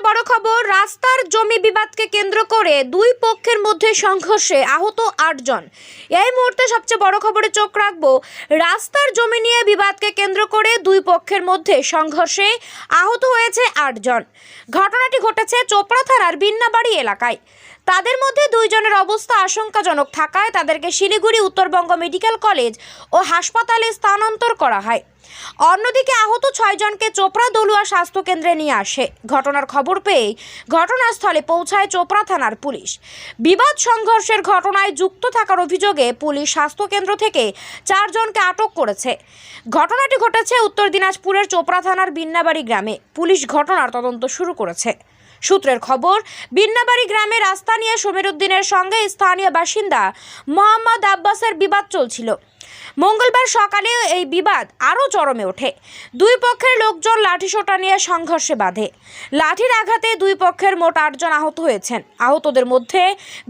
সবচেয়ে বড় খবর, রাস্তার জমি বিবাদকে কেন্দ্র করে দুই পক্ষের মধ্যে সংঘর্ষে আহত আটজন। এই মুহূর্তে সবচেয়ে বড় খবরে চোখ রাখব, রাস্তার জমি নিয়ে বিবাদকে কেন্দ্র করে দুই পক্ষের মধ্যে সংঘর্ষে আহত হয়েছে আটজন। ঘটনাটি ঘটেছে চোপড়া থানার বিন্নাবাড়ি এলাকায়। তাদের মধ্যে দুইজনের অবস্থা আশঙ্কাজনক থাকায় তাদেরকে শিলিগুড়ি উত্তরবঙ্গ মেডিকেল কলেজ ও হাসপাতালে স্থানান্তর করা হয়। অন্যদিকে আহত ছয়জনকে চোপড়া দলুয়া স্বাস্থ্যকেন্দ্রে নিয়ে আসে। ঘটনার খবর পেয়ে ঘটনাস্থলে পৌঁছায় চোপড়া থানার পুলিশ। বিবাদ সংঘর্ষের ঘটনায় যুক্ত থাকার অভিযোগে পুলিশ স্বাস্থ্যকেন্দ্র থেকে চারজনকে আটক করেছে। ঘটনাটি ঘটেছে উত্তর দিনাজপুরের চোপড়া থানার বিন্নাবাড়ি গ্রামে। পুলিশ ঘটনার তদন্ত শুরু করেছে। সূত্রের খবর, বিন্নাবাড়ি গ্রামে রাস্তা নিয়ে সমীরুদ্দিনের সঙ্গে স্থানীয় বাসিন্দা মোহাম্মদ আব্বাসের বিবাদ চলছিল। মঙ্গলবার সকালে এই বিবাদ আরও চরমে ওঠে। দুই পক্ষের লোকজন লাঠিসোঁটা নিয়ে সংঘর্ষে বাঁধে। লাঠির আঘাতে দুই পক্ষের মোট আটজন আহত হয়েছেন। আহতদের মধ্যে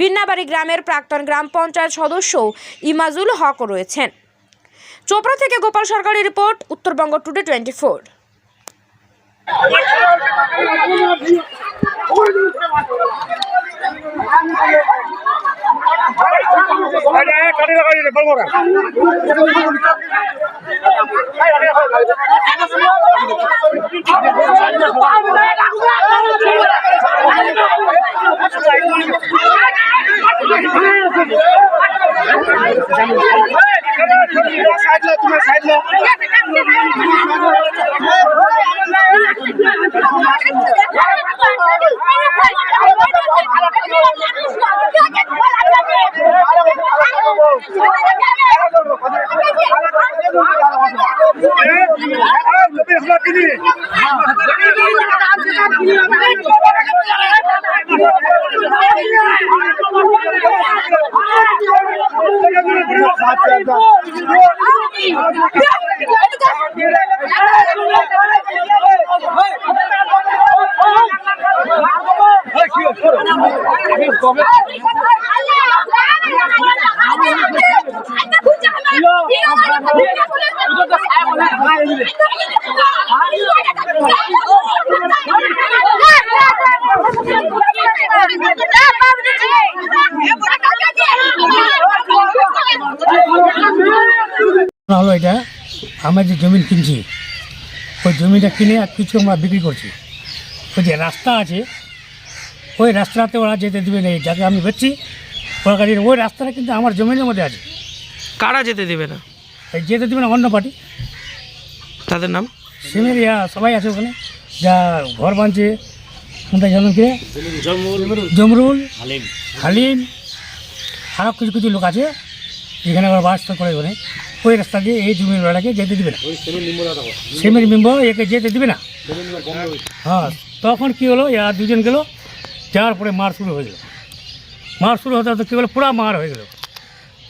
বিন্নাবাড়ি গ্রামের প্রাক্তন গ্রাম পঞ্চায়েত সদস্য ইমাজুল হক রয়েছেন। চোপড়া থেকে গোপাল সরকারের report, Uttarbanga today twenty four. তোমার সাইড লো তোমার সাইড ঘটনা আমরা যে জমি কিনছি ওই জমিটা কিনে আর কিছু আমরা বিক্রি করছি। ওই যে রাস্তা আছে ওই রাস্তাতে ওরা যেতে দেবে না যাকে আমি বেচছি ওরা গাড়ির ওই রাস্তাটা কিন্তু আমার জমিনের মধ্যে আছে। কারা যেতে দেবে না? এই যেতে দেবে না অন্য পার্টি। তাদের নাম? সিমের ইয়া সবাই আছে ওখানে যা ঘর বাঁধছে কোনটা জানেন কি? জমরুল হালিম। আরও কিছু কিছু লোক আছে যেখানে আবার বাস করে ওখানে। ওই রাস্তা দিয়ে এই জমির বেড়াকে যেতে দিবে না। সেমের মেম্বার একে যেতে দিবে না। হ্যাঁ তখন কি হলো এরা দুজন গেল যাওয়ার পরে মার শুরু হয়ে গেল। মার শুরু হতে হতে কী হলো পুরা মার হয়ে গেল।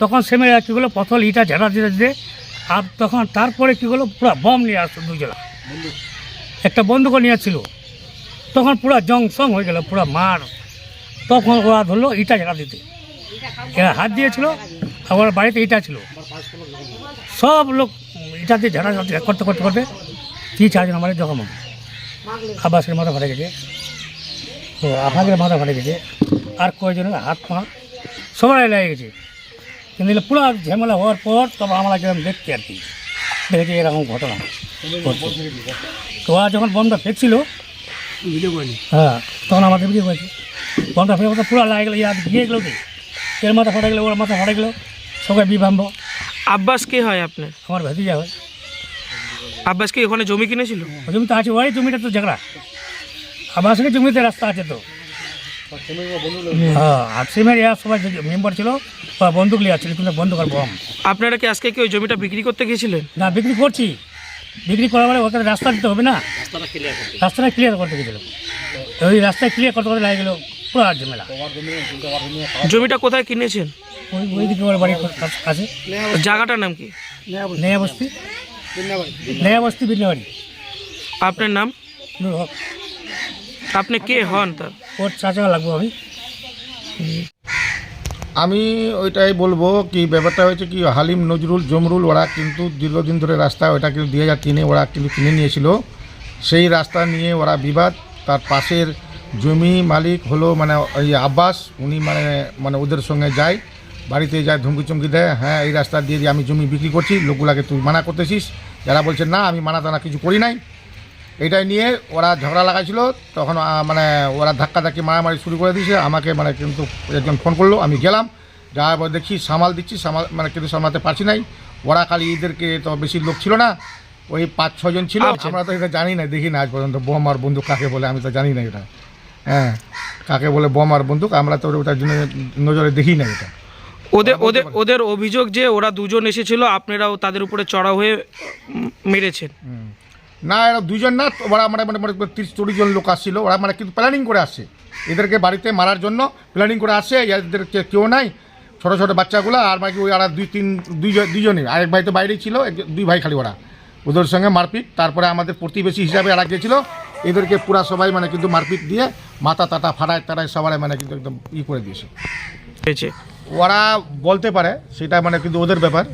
তখন সেমের কী হলো পথল ইটা ঝাড়া দিতে দিতে আর তখন তারপরে কী হলো পুরা বম নিয়ে আসতো দুজনা। একটা বন্দুকও নিয়ে ছিল। তখন পুরা জং সং হয়ে গেল পুরা মার। তখন ওরা ধরলো ইটা ঝাড়া দিতে। এরা হাত দিয়েছিল আর ওর বাড়িতে ইটা ছিল। সব লোক ইটা দিয়ে ঝাড়া করতে করতে করতে তিন চারজন আমার জখম হবে। আব্বাসের মাথা ফাটে গেছে। তো আফাকের মাথা ফাটে গেছে। আর কয়েকজনের হাত পা সবাই লেগে গেছে। কিন্তু পুরো ঝামেলা হওয়ার পর তবে আমরা গেলাম দেখতে আর কি। দেখেছি এরকম ঘটনা তো ওরা যখন বন্ধ ফেঁকছিল হ্যাঁ তখন আমাদের ভিডিও করেছে। বন্ধ ফেঁকে পুরো লাগে গেলো ইয়াদ গিয়ে গেলো কি এর মাথা ফাটে গেলো ওর মাথা ফাটে গেলো। সবাই বিভ্রাম্ব আব্বাস কে হয় আপনার? আমার ভেতিজা হয়। আব্বাস কি ওখানে জমি কিনেছিল? জমি তো আছে ওই জমিটা তো ঝগড়া। আবার আসলে জমিতে রাস্তা আছে তো। হ্যাঁ আর সিমের ইয়া সবাই মেম্বার ছিল ওরা বন্দুক ছিল কিন্তু বন্দুক আর বম। আপনারা কি আজকে কি ওই জমিটা বিক্রি করতে গিয়েছিলেন? না বিক্রি করছি। বিক্রি করার পরে ওখানে রাস্তা দিতে হবে না। রাস্তাটা ক্লিয়ার করতে গেছিল ওই রাস্তায় ক্লিয়ার করতে করতে লাগে গেলো ঝামেলা জমিটা কোথায় কিনেছেন? ওই ওই দিকে ওর বাড়ির কাছে জায়গাটার নাম কি? নেয়া বস্তি নয়া বস্তি বিন্নাবাড়ি আপনার নাম? নূর হক। আপনি কে হন তার? ওর চাচা লাগবো আমি। আমি ওইটাই বলব কি ব্যাপারটা হয়েছে কি হালিম নজরুল জমরুল ওরা কিন্তু দীর্ঘদিন ধরে রাস্তা ওটা কিন্তু দুই হাজার তিনে ওরা কিন্তু কিনে নিয়েছিল। সেই রাস্তা নিয়ে ওরা বিবাদ তার পাশের জমি মালিক হলো মানে ওই আব্বাস উনি মানে মানে ওদের সঙ্গে যায় বাড়িতে যায় ধমকি চমকি দেয় হ্যাঁ এই রাস্তা দিয়ে দিয়ে আমি জমি বিক্রি করছি লোকগুলাকে তুই মানা করতেছিস। যারা বলছে না আমি মানা টানা কিছু করি নাই। এটাই নিয়ে ওরা ঝগড়া লাগাইছিল তখন মানে ওরা ধাক্কা ধাক্কি মারামারি শুরু করে দিয়েছে। আমাকে মানে কিন্তু একজন ফোন করল আমি গেলাম। যাওয়ার পর দেখছি সামাল দিচ্ছি সামাল মানে কিন্তু সামলাতে পারছি নাই। ওরা খালি এদেরকে তো বেশি লোক ছিল না ওই পাঁচ ছজন ছিল। আচ্ছা। আমরা তো এটা জানি না দেখি না আজ পর্যন্ত বোম আর বন্দুক কাকে বলে আমি তো জানি না এটা। হ্যাঁ কাকে বলে বোম আর বন্দুক আমরা তো ওটার জন্য নজরে দেখি না এটা। ওদের ওদের ওদের অভিযোগ যে ওরা দুজন এসেছিল আপনারাও তাদের উপরে চড়া হয়ে মেরেছেন। না এরা দুজন না ওরা মানে মানে মানে তিরিশ চল্লিশ জন লোক আসছিল ওরা মানে কিন্তু প্ল্যানিং করে আসে এদেরকে বাড়িতে মারার জন্য প্ল্যানিং করে আসে এদের কেউ নাই ছোটো ছোটো বাচ্চাগুলো আর বাকি ওই আর দুই তিন দুইজন দুইজনই আরেক ভাই তো বাইরেই ছিল দুই ভাই খালি ওরা। ওদের সঙ্গে মারপিট তারপরে আমাদের প্রতিবেশী হিসাবে এরা গিয়েছিল এদেরকে পুরা সবাই মানে কিন্তু মারপিট দিয়ে মাথা টাটা ফাটায় তারায় সবাই মানে কিন্তু একদম ই করে দিয়েছে। ওরা বলতে পারে সেটা মানে কিন্তু ওদের ব্যাপার।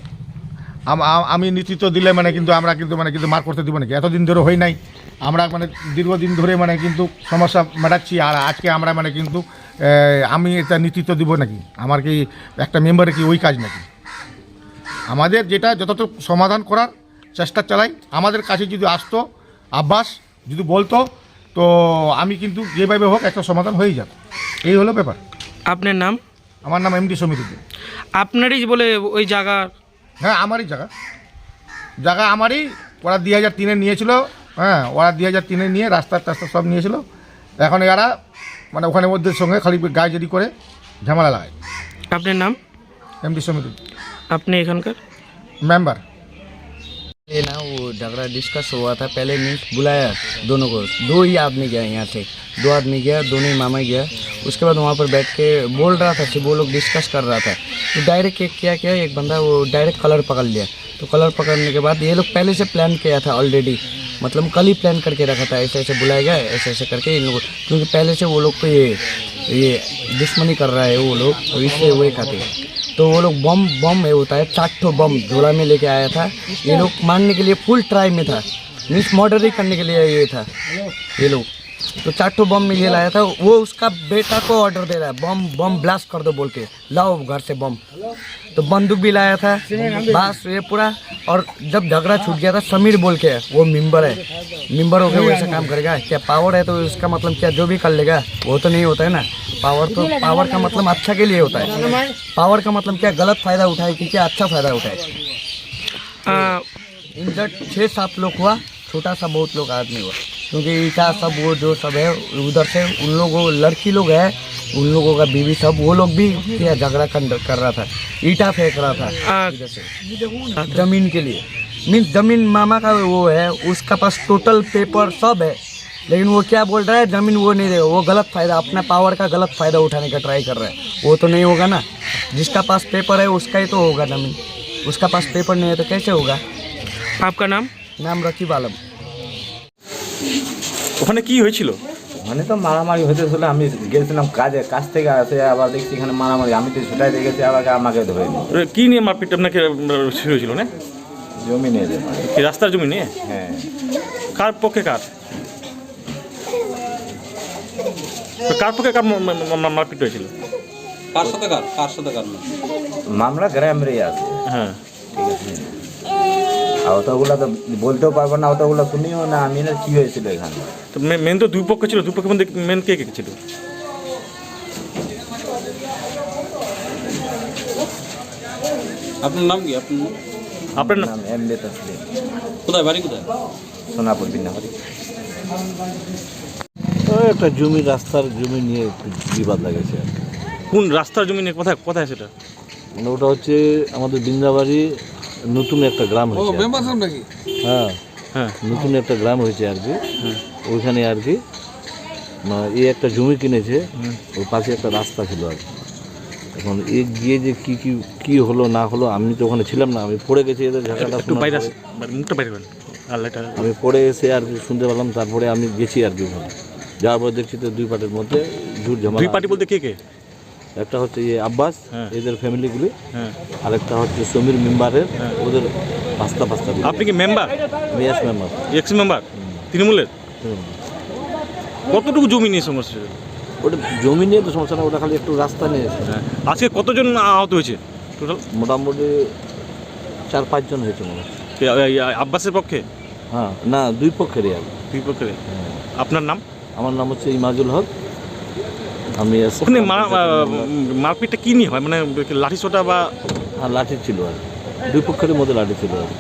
আম- নেতৃত্ব দিলে মানে কিন্তু আমরা কিন্তু মানে কিন্তু মার করতে দিব নাকি? এতদিন ধরে হয় নাই। আমরা মানে দীর্ঘদিন ধরে মানে কিন্তু সমস্যা মেটাচ্ছি আর আজকে আমরা মানে কিন্তু আমি এটা নেতৃত্ব দিব নাকি? আমার কি একটা মেম্বারে কি ওই কাজ নাকি? আমাদের যেটা যতটুকু সমাধান করার চেষ্টা চালাই আমাদের কাছে যদি আসতো আব্বাস যদি বলতো তো আমি কিন্তু যেভাবে হোক একটা সমাধান হয়ে যেত এই হলো ব্যাপার। আপনার নাম? আমার নাম এমডি সমিতিদ্দিন আপনারই বলে ওই জায়গা? হ্যাঁ আমারই জায়গা। জায়গা আমারই ওরা দুই হাজার তিনে নিয়েছিল হ্যাঁ ওরা দুই হাজার তিনে নিয়ে রাস্তা টাস্তা সব নিয়েছিল। এখন এরা মানে ওখানে ওদের সঙ্গে খালি গায়ে করে ঝামেলা লাগায়। আপনার নাম? এমডি সমিতি আপনি এখানকার? মেম্বার। ये ना वो झगड़ा डिस्कस हुआ था, पहले मीन्स बुलाया दोनों को। दो ही आदमी गया यहाँ से। दो आदमी गया, दोनों ही मामा गया। उसके बाद वहाँ पर बैठ के बोल रहा था कि वो लोग डिस्कस कर रहा था। तो डायरेक्ट एक क्या किया, एक बंदा वो डायरेक्ट कलर पकड़ लिया। तो कलर पकड़ने के बाद ये लोग पहले से प्लान किया था ऑलरेडी मतलब कल ही प्लान करके रखा था ऐसे ऐसे बुलाया गया ऐसे ऐसे करके इन लोगों क्योंकि पहले से वो लोग को ये ये दुश्मनी कर रहा है वो लोग तो इसलिए वही खाते तो वो लोग बम बम है होता है चार ठो बम झोला में लेके आया था। ये लोग मारने के लिए फुल ट्राई में था। मिस मर्डर ही करने के लिए ये था। ये लोग। तो चार ठो बम में ये लाया था वो उसका बेटा को ऑर्डर दे रहा है। बम बम ब्लास्ट कर दो बोल के। लाओ घर से बम। तो बंदूक भी लाया था बस ये पूरा। और जब झगड़ा छूट गया था समीर बोल के वो मेंबर है। मेंबर होकर वैसा काम करेगा। क्या पावर है तो उसका मतलब क्या जो भी कर लेगा वो तो नहीं होता है ना। पावर तो पावर का मतलब अच्छा के लिए होता है। पावर का मतलब क्या गलत फ़ायदा उठाए कि क्या अच्छा फ़ायदा उठाए। इंजर्ड छः सात लोग हुआ छोटा सा बहुत लोग आदमी हुआ। क्योंकि ईटा सब वो जो सब है उधर से उन लोगों लड़की लोग है उन लोगों का बीवी सब वो लोग भी क्या झगड़ा कर कर रहा था ईटा फेंक रहा था। इधर से ज़मीन के लिए। मीन्स ज़मीन मामा का वो है उसका पास टोटल पेपर सब है लेकिन वो क्या बोल रहा है ज़मीन वो नहीं देगा वो गलत फ़ायदा अपना पावर का गलत फ़ायदा उठाने का ट्राई कर रहा है। वो तो नहीं होगा ना। जिसका पास पेपर है उसका ही तो होगा ज़मीन। उसका पास पेपर नहीं है तो कैसे होगा? आपका नाम? नाम रकीब आलम ওখানে কি হয়েছিল? ওখানে তো মারামারি হতেছিল আমি গেছিলাম কাজে কাজ থেকে আসে আবার দেখছি এখানে মারামারি আমি তো ছুটাই দেখেছি আবার আমাকে ধরে কি নিয়ে মারপিট আপনাকে শুরু হয়েছিল না? জমি নিয়ে রাস্তার জমি নিয়ে? হ্যাঁ। কার পক্ষে কার? তো কার পক্ষে কার মারপিট হয়েছিল? কার সাথে কার? কার সাথে কার মামলা গ্রামেরই আছে। হ্যাঁ। ঠিক আছে। আর অতগুলো তো বলতেও পারব না অতগুলো শুনিও না আমি না কি হয়েছিল এখানে? তো মেন তো দুই পক্ষ ছিল দুই পক্ষের মধ্যে মেন কে কে ছিল? আপনার নাম কি? আপনার নাম? আপনার নাম? নাম এম বে তসলিম কোথায়? বাড়ি কোথায়? সোনাপুর বিনাহরি ওই একটা জমি রাস্তার জমি নিয়ে একটু বিবাদ লাগেছে। আর কি। কোন রাস্তার জমি নিয়ে কোথায় কোথায় সেটা? মানে ওটা হচ্ছে আমাদের বৃন্দাবাড়ি নতুন একটা গ্রাম হয়েছে হ্যাঁ হ্যাঁ। নতুন একটা গ্রাম হয়েছে আর কি। ওইখানে আর কি মানে এই একটা জমি কিনেছে ওর পাশে একটা রাস্তা ছিল আর কি। এখন এ গিয়ে যে কি কি কি হলো না হলো আমি তো ওখানে ছিলাম না আমি পড়ে গেছি এদের ঝাঁকাটা মুখটা বাইরে লাইটটা আমি পড়ে এসে আর কি শুনতে পেলাম তারপরে আমি গেছি আর কি ওখানে। যাওয়ার পর দেখছি তো দুই পার্টির মধ্যে ঝুট দুই ঝামেলা পার্টি বলতে কে কে? একটা হচ্ছে ইয়ে আব্বাস হ্যাঁ। এদের ফ্যামিলিগুলি হ্যাঁ। আরেকটা হচ্ছে সমীর মেম্বারের ওদের পাস্তা পাস্তা আপনি কি মেম্বার মেয়াস মেম্বার এক্স মেম্বার তৃণমূলের? কতটুকু জমি নিয়ে সমস্যা? ওটা জমি নিয়ে তো সমস্যা না ওটা খালি একটু রাস্তা নিয়ে। হ্যাঁ। আজকে কতজন আহত হয়েছে? টোটাল মোটামুটি চার পাঁচজন হয়েছে মনে আব্বাসের পক্ষে? হ্যাঁ না দুই পক্ষেরই আর। দুই পক্ষে আপনার নাম? আমার নাম হচ্ছে ইমাজুল হক। আমি ওখানে মারা- মারপিটটা কী নিয়ে হয়? মানে লাঠি ছোটা বা হ্যাঁ লাঠি ছিল আর দুই পক্ষের মধ্যে লাঠি ছিল আর কি।